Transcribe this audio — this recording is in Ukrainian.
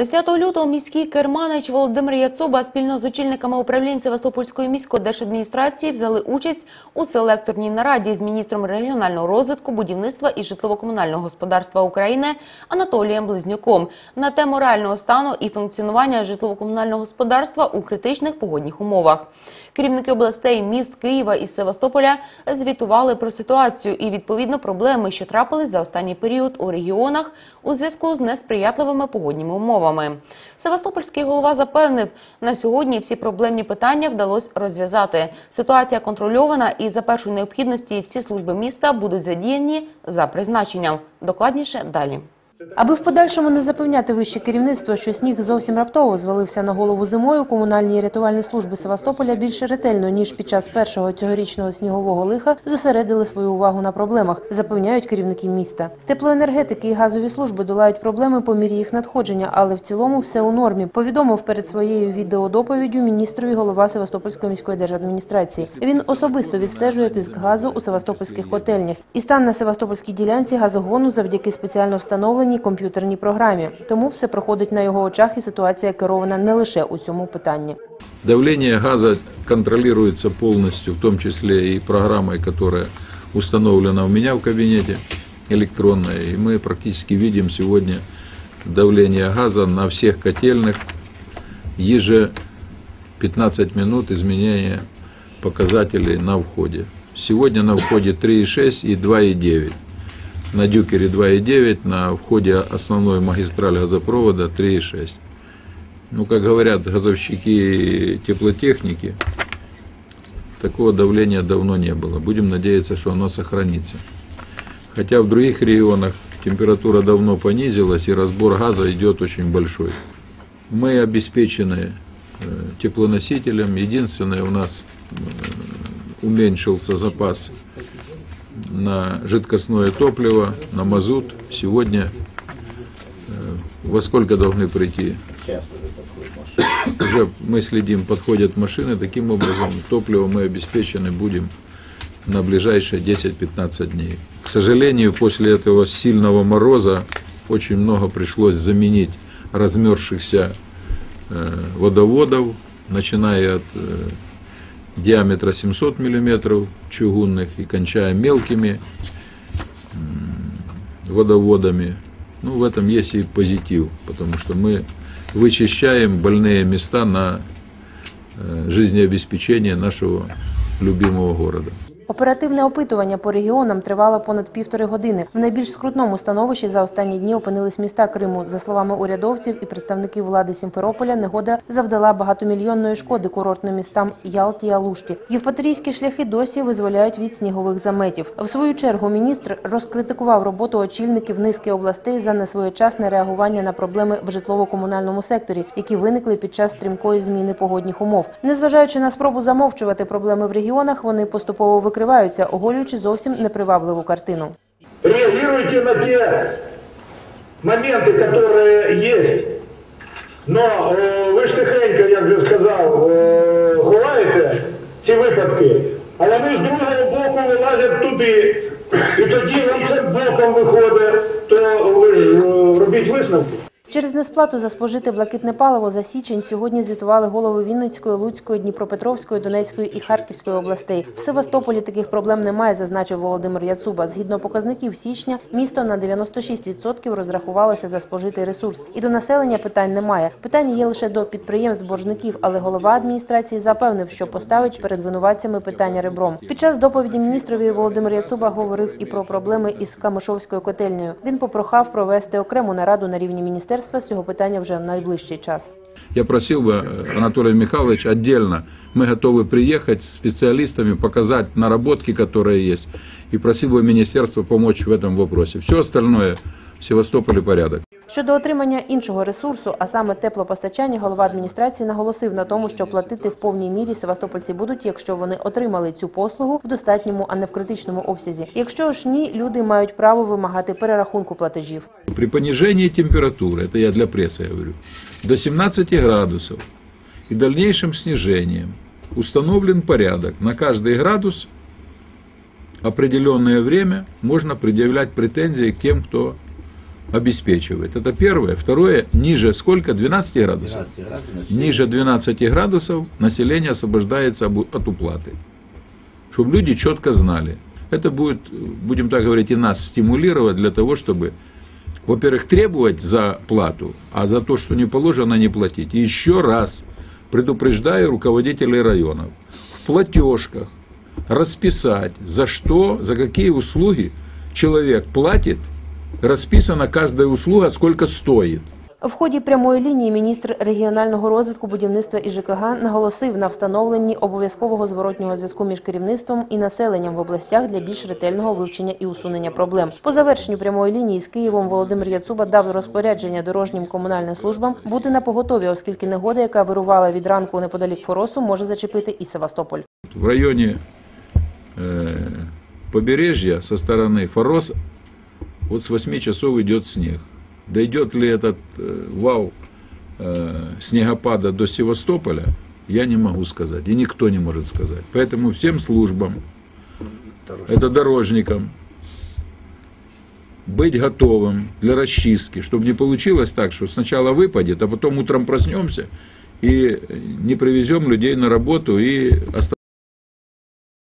10 лютого міський керманич Володимир Яцуба спільно з очільниками управлінь Севастопольської міської держадміністрації взяли участь у селекторній нараді з міністром регіонального розвитку, будівництва і житлово-комунального господарства України Анатолієм Близнюком на тему реального стану і функціонування житлово-комунального господарства у критичних погодних умовах. Керівники областей міст Києва і Севастополя звітували про ситуацію і відповідно проблеми, що трапились за останній період у регіонах у зв'язку з несприятливими погодніми умовами. Севастопольський голова запевнив, на сьогодні всі проблемні питання вдалося розв'язати. Ситуація контрольована і за першої необхідності всі служби міста будуть задіяні за призначенням. Докладніше далі. Аби в подальшому не запевняти вище керівництво, що сніг зовсім раптово звалився на голову зимою, комунальні рятувальні служби Севастополя більш ретельно ніж під час першого цьогорічного снігового лиха зосередили свою увагу на проблемах, запевняють керівники міста. Теплоенергетики і газові служби долають проблеми по мірі їх надходження, але в цілому все у нормі. Повідомив перед своєю відеодоповіддю міністрові голова Севастопольської міської держадміністрації. Він особисто відстежує тиск газу у севастопольських котельнях і стан на Севастопольській ділянці газогону завдяки спеціально встановленій комп'ютерній програмі. Тому все проходить на його очах, і ситуація керована не лише у цьому питанні. Давление газа контролируется полностью, в том числе и программой, которая установлена у меня в кабинете электронная. И мы практически видим сегодня давление газа на всех котельных. Еже 15 минут изменения показателей на входе. Сегодня на входе 3,6 и 2,9. На дюкере 2,9, на входе основной магистраль газопровода 3,6. Ну, как говорят газовщики теплотехники, такого давления давно не было. Будем надеяться, что оно сохранится. Хотя в других регионах температура давно понизилась, и разбор газа идет очень большой. Мы обеспечены э, теплоносителем. Единственное, у нас э, уменьшился запас на жидкостное топливо, на мазут. Сегодня э, во сколько должны прийти? Уже мы следим, подходят машины, таким образом топливо мы обеспечены будем на ближайшие 10-15 дней. К сожалению, после этого сильного мороза очень много пришлось заменить размерзшихся э, водоводов, начиная от э, диаметра 700 мм чугунных и кончая мелкими водоводами. Ну, в этом есть и позитив, потому что мы вычищаем больные места на э, жизнеобеспечение нашего любимого города. Оперативне опитування по регіонам тривало понад півтори години. В найбільш скрутному становищі за останні дні опинились міста Криму. За словами урядовців і представників влади Сімферополя, негода завдала багатомільйонної шкоди курортним містам Ялті і Алушті. Євпаторійські шляхи досі визволяють від снігових заметів. В свою чергу міністр розкритикував роботу очільників низки областей за несвоєчасне реагування на проблеми в житлово-комунальному секторі, які виникли під час стрімкої зміни погодних умов. Незважаючи на спробу замовчувати проблеми в регіонах, вони поступово викриваються, оголюючи зовсім непривабливу картину. реагируйте на те моменты, которые есть. Но ви ж тихенько, як вже сказав, ховаєте ці випадки, а вони з другого боку вилазять туди. І тоді вам це боком виходить, то ви ж робіть висновки. Через несплату за спожите блакитне паливо за січень сьогодні звітували голови Вінницької, Луцької, Дніпропетровської, Донецької і Харківської областей. В Севастополі таких проблем немає, зазначив Володимир Яцуба. Згідно показників січня, місто на 96% розрахувалося за спожитий ресурс. І до населення питань немає. Питання є лише до підприємств-боржників, але голова адміністрації запевнив, що поставить перед винуватцями питання ребром. Під час доповіді міністрові Володимир Яцуба говорив і про проблеми із Камишовською котельнею. Він попрохав провести окрему нараду на рівні міністерства з цього питання вже в найближчий час. Я просил бы э, Анатолия Михайловича отдельно, мы готовы приехать с специалистами, показать наработки, которые есть, и просил бы министерство помочь в этом вопросе. Все остальное в Севастополе порядок. Щодо отримання іншого ресурсу, а саме теплопостачання, голова адміністрації наголосив на тому, що платити в повній мірі севастопольці будуть, якщо вони отримали цю послугу в достатньому, а не в критичному обсязі. Якщо ж ні, люди мають право вимагати перерахунку платежів. При понижении температуры, это я для прессы говорю, до 17 градусов и дальнейшим снижением установлен порядок. На каждый градус определенное время можно предъявлять претензии к тем, кто обеспечивает. Это первое. Второе, ниже сколько? 12 градусов? 12 градусов, Ниже 12 градусов население освобождается от уплаты. Чтобы люди четко знали. Это будет, будем так говорить, и нас стимулировать для того, чтобы, во-первых, требовать за плату, а за то, что не положено, не платить. И еще раз предупреждаю руководителей районов. В платежках расписать, за что, за какие услуги человек платит, расписана каждая услуга, сколько стоит. В ході прямої лінії міністр регіонального розвитку, будівництва і ЖКГ наголосив на встановленні обов'язкового зворотнього зв'язку між керівництвом і населенням в областях для більш ретельного вивчення і усунення проблем. По завершенню прямої лінії з Києвом Володимир Яцуба дав розпорядження дорожнім комунальним службам бути на поготові, оскільки негода, яка вирувала від ранку неподалік Форосу, може зачепити і Севастополь. В районе э, побережья со стороны Форос вот с 8 часов идет снег. Дойдет ли этот э, вал э, снегопада до Севастополя, я не могу сказать. И никто не может сказать. Поэтому всем службам, это дорожникам, быть готовым для расчистки, чтобы не получилось так, что сначала выпадет, а потом утром проснемся и не привезем людей на работу и остановимся.